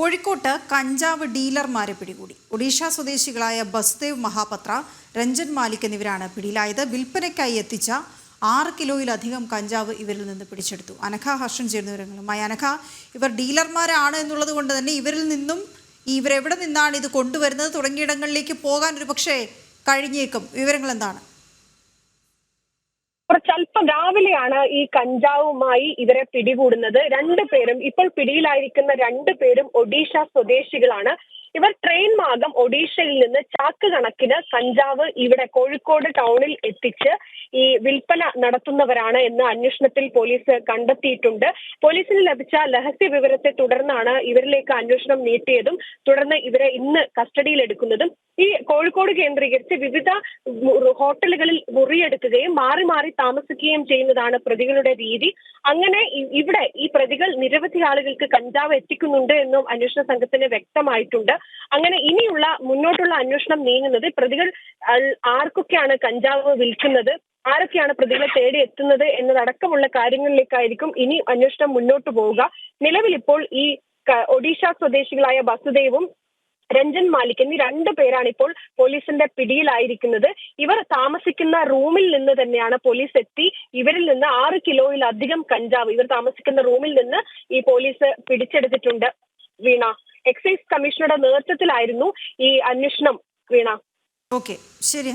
കോഴിക്കോട്ട് കഞ്ചാവ് ഡീലർമാരെ പിടികൂടി. ഒഡീഷ സ്വദേശികളായ ബസ്ദേവ് മഹാപത്ര രഞ്ജൻ മാലിക് എന്നിവരാണ് പിടിയിലായത്. വിൽപ്പനയ്ക്കായി എത്തിച്ച ആറ് കിലോയിലധികം കഞ്ചാവ് ഇവരിൽ നിന്ന് പിടിച്ചെടുത്തു. അനഘ ഹർഷൻ ചേർന്ന വിവരങ്ങളുമായി അനഘ ഇവർ ഡീലർമാരാണ് എന്നുള്ളത് കൊണ്ട് തന്നെ ഇവരിൽ നിന്നും ഇവരെവിടെ നിന്നാണ് ഇത് കൊണ്ടുവരുന്നത്? തുടങ്ങിയിടങ്ങളിലേക്ക് പോകാൻ ഒരു പക്ഷേ കഴിഞ്ഞേക്കും. വിവരങ്ങൾ എന്താണ്? കുറച്ചല്പം രാവിലെയാണ് ഈ കഞ്ചാവുമായി ഇവരെ പിടികൂടുന്നത്. രണ്ടു പേരും ഇപ്പോൾ പിടിയിലായിരിക്കുന്ന രണ്ടു പേരും ഒഡീഷ സ്വദേശികളാണ്. ഇവർ ട്രെയിൻ മാർഗം ഒഡീഷയിൽ നിന്ന് ചാക്ക് കണക്കിന് കഞ്ചാവ് ഇവിടെ കോഴിക്കോട് ടൗണിൽ എത്തിച്ച് ഈ വിൽപ്പന നടത്തുന്നവരാണ് എന്ന് അന്വേഷണത്തിൽ പോലീസ് കണ്ടെത്തിയിട്ടുണ്ട്. പോലീസിന് ലഭിച്ച രഹസ്യ വിവരത്തെ തുടർന്നാണ് ഇവരിലേക്ക് അന്വേഷണം നീട്ടിയതും തുടർന്ന് ഇവരെ ഇന്ന് കസ്റ്റഡിയിൽ എടുക്കുന്നതും ഈ കോഴിക്കോട് കേന്ദ്രീകരിച്ച് വിവിധ ഹോട്ടലുകളിൽ മുറിയെടുക്കുകയും മാറി മാറി താമസിക്കുകയും ചെയ്യുന്നതാണ് പ്രതികളുടെ രീതി. അങ്ങനെ ഇവിടെ ഈ പ്രതികൾ നിരവധി ആളുകൾക്ക് കഞ്ചാവ് എത്തിക്കുന്നുണ്ട് എന്നും അന്വേഷണ സംഘത്തിന് വ്യക്തമായിട്ടുണ്ട്. അങ്ങനെ ഇനിയുള്ള മുന്നോട്ടുള്ള അന്വേഷണം നീങ്ങുന്നത് പ്രതികൾ ആർക്കൊക്കെയാണ് കഞ്ചാവ് വിൽക്കുന്നത് ആരൊക്കെയാണ് പ്രതികളെ തേടി എത്തുന്നത് എന്നതടക്കമുള്ള കാര്യങ്ങളിലേക്കായിരിക്കും ഇനി അന്വേഷണം മുന്നോട്ട് പോവുക. നിലവിൽ ഇപ്പോൾ ഈ ഒഡീഷ സ്വദേശികളായ വസുദേവും രഞ്ജൻ മാലിക് എന്നീ രണ്ടു പേരാണ് ഇപ്പോൾ പോലീസിന്റെ പിടിയിലായിരിക്കുന്നത്. ഇവർ താമസിക്കുന്ന റൂമിൽ നിന്ന് തന്നെയാണ് പോലീസ് എത്തി. ഇവരിൽ നിന്ന് ആറ് കിലോയിലധികം കഞ്ചാവ് ഇവർ താമസിക്കുന്ന റൂമിൽ നിന്ന് ഈ പോലീസ് പിടിച്ചെടുത്തിട്ടുണ്ട്. വീണ എക്സൈസ് കമ്മീഷണറുടെ നേതൃത്വത്തിലായിരുന്നു ഈ അന്വേഷണം വീണ. ഓക്കെ ശരി